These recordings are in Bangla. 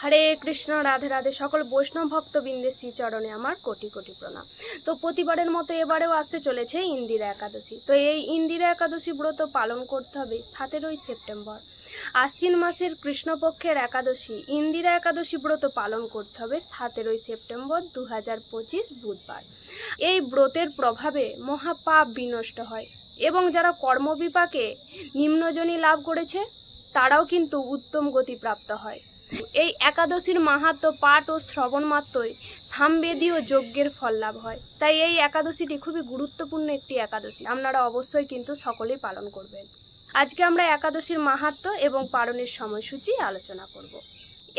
হরে কৃষ্ণ, রাধে রাধে। সকল বৈষ্ণব ভক্তবৃন্দের শ্রীচরণে আমার কোটি কোটি প্রণাম। তো প্রতিবারের মতো এবারেও আসতে চলেছে ইন্দিরা একাদশী। তো এই ইন্দিরা একাদশী ব্রত পালন করতে হবে সতেরোই সেপ্টেম্বর। আশ্বিন মাসের কৃষ্ণপক্ষের একাদশী। ইন্দিরা একাদশী ব্রত পালন করতে হবে সতেরোই সেপ্টেম্বর দু হাজার পঁচিশ বুধবার। এই ব্রতের প্রভাবে মহাপাপ বিনষ্ট হয় এবং যারা কর্মবিপাকে নিম্নজনী লাভ করেছে, তারাও কিন্তু উত্তম গতি প্রাপ্ত হয়। এই একাদশীর মাহাত্ম পাঠ ও শ্রবণ মাত্রই ও যজ্ঞের ফল লাভ হয়। তাই এই একাদশীটি খুবই গুরুত্বপূর্ণ একটি একাদশী। আপনারা অবশ্যই কিন্তু সকলেই পালন করবেন। আজকে আমরা একাদশীর মাহাত্ম এবং পালনের সময়সূচি আলোচনা করব।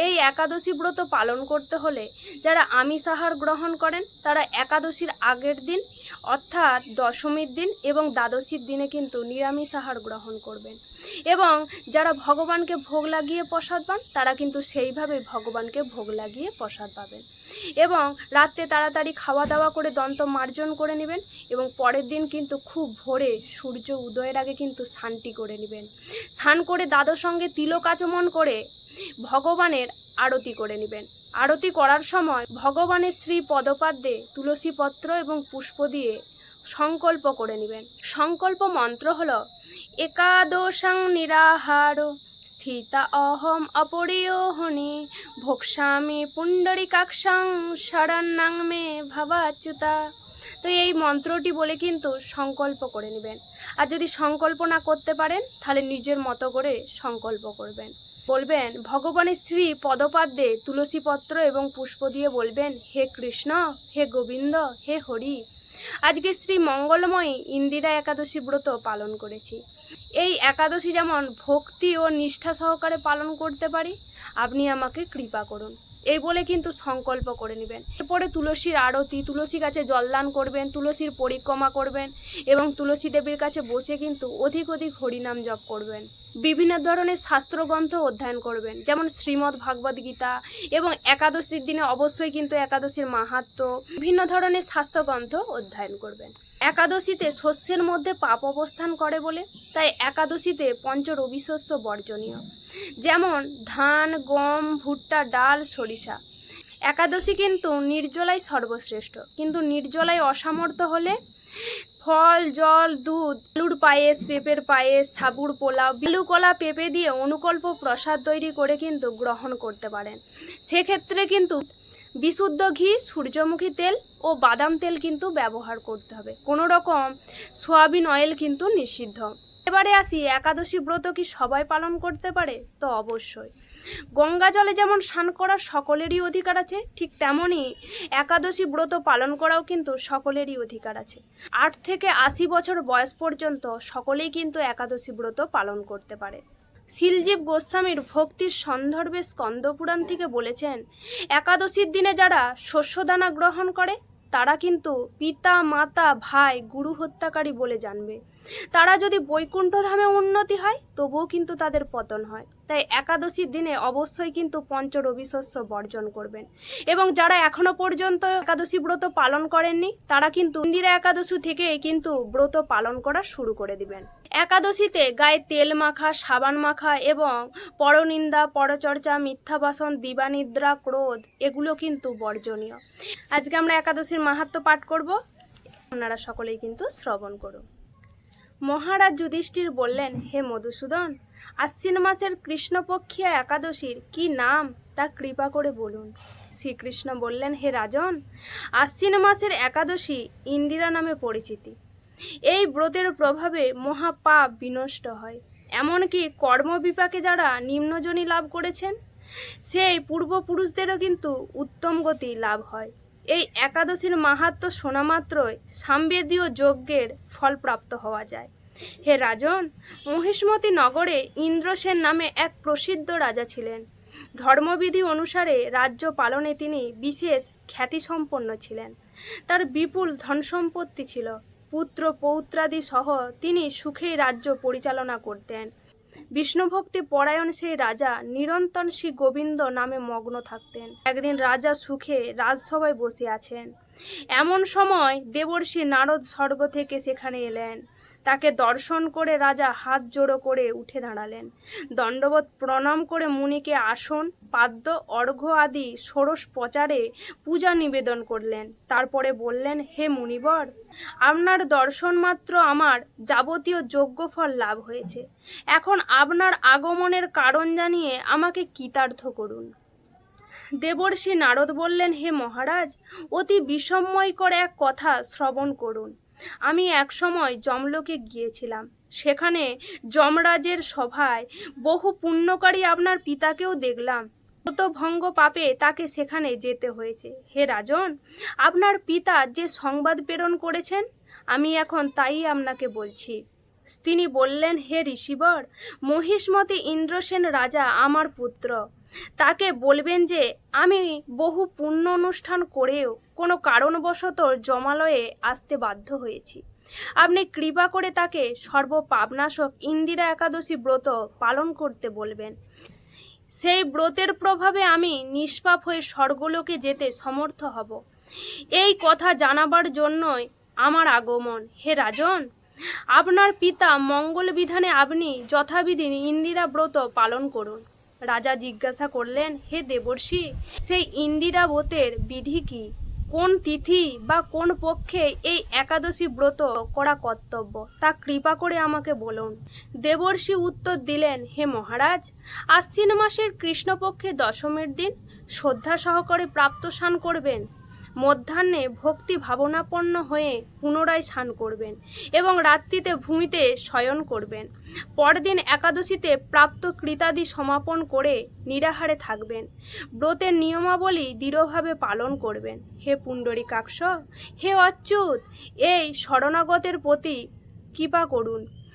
এই একাদশী ব্রত পালন করতে হলে যারা আমিষ আহার গ্রহণ করেন, তারা একাদশীর আগের দিন, অর্থাৎ দশমীর দিন এবং দ্বাদশীর দিনে কিন্তু নিরামিষ আহার গ্রহণ করবেন। এবং যারা ভগবানকে ভোগ লাগিয়ে প্রসাদ পান, তারা কিন্তু সেইভাবে ভগবানকে ভোগ লাগিয়ে প্রসাদ পাবেন। এবং রাত্রে তাড়াতাড়ি খাওয়া দাওয়া করে দন্ত মার্জন করে নেবেন এবং পরের দিন কিন্তু খুব ভোরে সূর্য উদয়ের আগে কিন্তু স্নানটি করে নেবেন। স্নান করে দাদর সঙ্গে তিলক আচমন করে ভগবানের আরতি করে নেবেন। আরতি করার সময় ভগবানের শ্রী পদপাদ্যে তুলসী পত্র এবং পুষ্প দিয়ে সংকল্প করে নেবেন। সংকল্প মন্ত্র হলো, একাদশাং নিরাহার, স্থিতা অহম অপরিয়োহনি ভোক্সামি পুণ্ডরিকাক্ষাং শরণাং মে ভাবাচ্যুতা। তো এই মন্ত্রটি বলে কিন্তু সংকল্প করে নেবেন। আর যদি সংকল্প না করতে পারেন, তাহলে নিজের মতো করে সংকল্প করবেন। বলবেন, ভগবানের শ্রী পদপাদ্যে তুলসী পত্র এবং পুষ্প দিয়ে বলবেন, হে কৃষ্ণ, হে গোবিন্দ, হে হরি। আজকে শ্রী মঙ্গলময়ী ইন্দিরা একাদশী ব্রত পালন করেছি। এই একাদশী যেমন ভক্তি ও নিষ্ঠা সহকারে পালন করতে পারি, আপনি আমাকে কৃপা করুন। এই বলে কিন্তু সংকল্প করে নেবেন। এরপরে তুলসীর আরতি, তুলসী গাছে জলদান করবেন, তুলসীর পরিক্রমা করবেন এবং তুলসী দেবীর কাছে বসে কিন্তু অধিক অধিক হরিনাম জপ করবেন। বিভিন্ন ধরনের শাস্ত্রগ্রন্থ অধ্যয়ন করবেন, যেমন শ্রীমদ্ ভাগবত গীতা এবং একাদশীর দিনে অবশ্যই কিন্তু একাদশীর মাহাত্ম, বিভিন্ন ধরনের শাস্ত্রগ্রন্থ অধ্যয়ন করবেন। একাদশীতে শস্যের মধ্যে পাপ অবস্থান করে বলে, তাই একাদশীতে পঞ্চ রবিশস্য বর্জনীয়। যেমন ধান, গম, ভুট্টা, ডাল, সরিষা। একাদশী কিন্তু নির্জলাই সর্বশ্রেষ্ঠ। কিন্তু নির্জলাই অসামর্থ্য হলে ফল, জল, দুধ, আলুর পায়েস, পেঁপের পায়েস, সাবুর পোলাও বিলু কলা পেঁপে দিয়ে অনুকল্প, প্রসাদ তৈরি করে কিন্তু গ্রহণ করতে পারেন। সেক্ষেত্রে কিন্তু বিশুদ্ধ ঘি, সূর্যমুখী তেল ও বাদাম তেল কিন্তু ব্যবহার করতে হবে। কোনো রকম সোয়াবিন অয়েল কিন্তু নিষিদ্ধ। এবারে আসি, একাদশী ব্রত কি সবাই পালন করতে পারে? তো অবশ্যই। গঙ্গা জলে যেমন স্নান করার সকলেরই অধিকার আছে, ঠিক তেমনই একাদশী ব্রত পালন করাও কিন্তু সকলেরই অধিকার আছে। আট থেকে আশি বছর বয়স পর্যন্ত সকলেই কিন্তু একাদশী ব্রত পালন করতে পারে। শিলজীব গোস্বামীর ভক্তির সন্দর্ভে স্কন্দপুরাণ থেকে বলেছেন, একাদশীর দিনে যারা শস্যদানা গ্রহণ করে, তারা কিন্তু পিতা, মাতা, ভাই, গুরু হত্যাকারী বলে জানবে। তারা যদি বৈকুণ্ঠ ধামে উন্নতি হয়, তবুও কিন্তু তাদের পতন হয়। তাই একাদশীর দিনে অবশ্যই কিন্তু পঞ্চ রবিশস্য বর্জন করবেন। এবং যারা এখনও পর্যন্ত একাদশী ব্রত পালন করেননি, তারা কিন্তু ইন্দিরা একাদশী থেকে কিন্তু ব্রত পালন করা শুরু করে দিবেন। একাদশীতে গায়ে তেল মাখা, সাবান মাখা এবং পরনিন্দা, পরচর্চা, মিথ্যা বাসন, দিবানিদ্রা, ক্রোধ এগুলো কিন্তু বর্জনীয়। আজকে আমরা একাদশীর মাহাত্ম পাঠ করব। আপনারা সকলেই কিন্তু শ্রবণ করুন। মহারাজ যুধিষ্ঠির বললেন, হে মধুসূদন আশ্বিন মাসের কৃষ্ণপক্ষিয়া একাদশীর কি নাম? তা কৃপা করে বলুন। শ্রীকৃষ্ণ বললেন, হে রাজন আশ্বিন মাসের একাদশী ইন্দিরা নামে পরিচিতি। এই ব্রতের প্রভাবে মহাপাপ বিনষ্ট হয়। এমনকি কর্মবিপাকে যারা নিম্নজনী লাভ করেছেন, সেই পূর্বপুরুষদেরও কিন্তু উত্তম গতি লাভ হয়। এই একাদশীর মাহাত্ম শোনা মাত্রই সামবেদীয় যজ্ঞের ফলপ্রাপ্ত হওয়া যায়। হে রাজন, মহিষ্মতী নগরে ইন্দ্রসেন নামে এক প্রসিদ্ধ রাজা ছিলেন। ধর্মবিধি অনুসারে রাজ্য পালনে তিনি বিশেষ খ্যাতিসম্পন্ন ছিলেন। তার বিপুল ধনসম্পত্তি ছিল। পুত্র পৌত্রাদি সহ তিনি সুখেই রাজ্য পরিচালনা করতেন। বিষ্ণুভক্তি পরায়ণ সেই রাজা নিরন্তন শ্রী গোবিন্দ নামে মগ্ন থাকতেন। একদিন রাজা সুখে রাজসভায় বসে আছেন। এমন সময় দেবর্ষি নারদ স্বর্গ থেকে সেখানে এলেন। তাকে দর্শন করে রাজা হাত জোড়ো করে উঠে দাঁড়ালেন। দণ্ডবোধ প্রণাম করে মুনিকে আসন, পাদ্য, অর্ঘ্য আদি, ষোড়শ প্রচারে পূজা নিবেদন করলেন। তারপরে বললেন, হে মুনিবর, আপনার দর্শন মাত্র আমার যাবতীয় যোগ্য ফল লাভ হয়েছে। এখন আপনার আগমনের কারণ জানিয়ে আমাকে কৃতার্থ করুন। দেবর্ষি নারদ বললেন, হে মহারাজ, অতি বিস্ময়কর এক কথা শ্রবণ করুন। আমি একসময় জমলোকে গিয়েছিলাম। সেখানে যমরাজের সভায় বহু পুণ্যকারী আপনার পিতাকেও দেখলাম। ভঙ্গ পাপে তাকে সেখানে যেতে হয়েছে। হে রাজন, আপনার পিতা যে সংবাদ প্রেরণ করেছেন, আমি এখন তাই আপনাকে বলছি। তিনি বললেন, হে ঋষিবর, মহিষ্মতি ইন্দ্রসেন রাজা আমার পুত্র। তাকে বলবেন যে, আমি বহু পুণ্য অনুষ্ঠান করেও কোনো কারণবশত জমালয়ে আসতে বাধ্য হয়েছি। আপনি কৃপা করে তাকে সর্বপাপনাশক ইন্দিরা একাদশী ব্রত পালন করতে বলবেন। সেই ব্রতের প্রভাবে আমি নিষ্পাপ হয়ে স্বর্গলোকে যেতে সমর্থ হব। এই কথা জানাবার জন্যই আমার আগমন। হে রাজন আপনার পিতা মঙ্গল বিধানে আপনি যথাবিধি ইন্দিরা ব্রত পালন করুন। রাজা জিজ্ঞাসা করলেন, হে দেবর্ষি, সেই ইন্দিরা ব্রতের বিধি কি? কোন তিথি বা কোন পক্ষে এই একাদশী ব্রত করা কর্তব্য? তা কৃপা করে আমাকে বলুন। দেবর্ষি উত্তর দিলেন, হে মহারাজ, আশ্বিন মাসের কৃষ্ণপক্ষে দশমীর দিন শ্রদ্ধা সহকারে প্রাপ্ত স্নান করবেন। মধ্যাহ্নে ভক্তি ভাবনাপন্ন হয়ে পুনরায় স্নান করবেন এবং রাত্রিতে ভূমিতে শয়ন করবেন। পরদিন একাদশীতে প্রাপ্ত কৃতাদি সমাপন করে নিরাহারে থাকবেন। ব্রতের নিয়মাবলী দৃঢ়ভাবে পালন করবেন। হে পুণ্ডরীকাক্ষ, হে অচ্যুত, এই শরণাগতের প্রতি কৃপা করুন।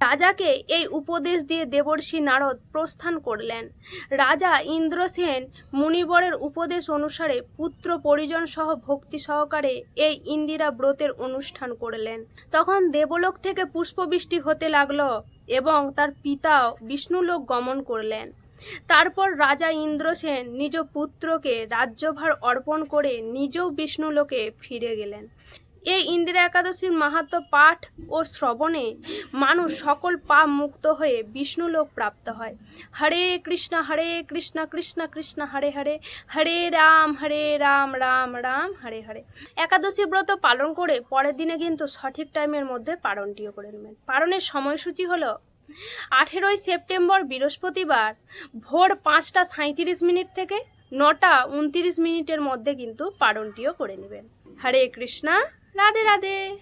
রাজাকে এই উপদেশ দিয়ে দেবর্ষি নারদ প্রস্থান করলেন। রাজা ইন্দ্রসেন মুনিবরের উপদেশ অনুসারে পুত্র পরিজন সহ ভক্তি সহকারে এই ইন্দিরা ব্রতের অনুষ্ঠান করলেন। তখন দেবলোক থেকে পুষ্পবৃষ্টি হতে লাগল এবং তার পিতাও বিষ্ণুলোক গমন করলেন। তারপর রাজা ইন্দ্রসেন নিজ পুত্রকে রাজ্যভার অর্পণ করে নিজেও বিষ্ণুলোকে ফিরে গেলেন। এই ইন্দিরা একাদশীর মাহাত্ম পাঠ ও শ্রবণে মানুষ সকল পাপ মুক্ত হয়ে বিষ্ণুলোক প্রাপ্ত হয়। হরে কৃষ্ণ হরে কৃষ্ণ কৃষ্ণ কৃষ্ণ, হরে হরে। হরে রাম হরে রাম রাম রাম, হরে হরে। একাদশী ব্রত পালন করে পরের দিনে কিন্তু সঠিক টাইমের মধ্যে পালনটিও করে নেবেন। পালনের সময়সূচি হলো আঠেরোই সেপ্টেম্বর, বৃহস্পতিবার, ভোর পাঁচটা সাঁত্রিশ মিনিট থেকে নটা উনতিরিশ মিনিটের মধ্যে কিন্তু পালনটিও করে নেবেন। হরে কৃষ্ণা। রাধে রাধে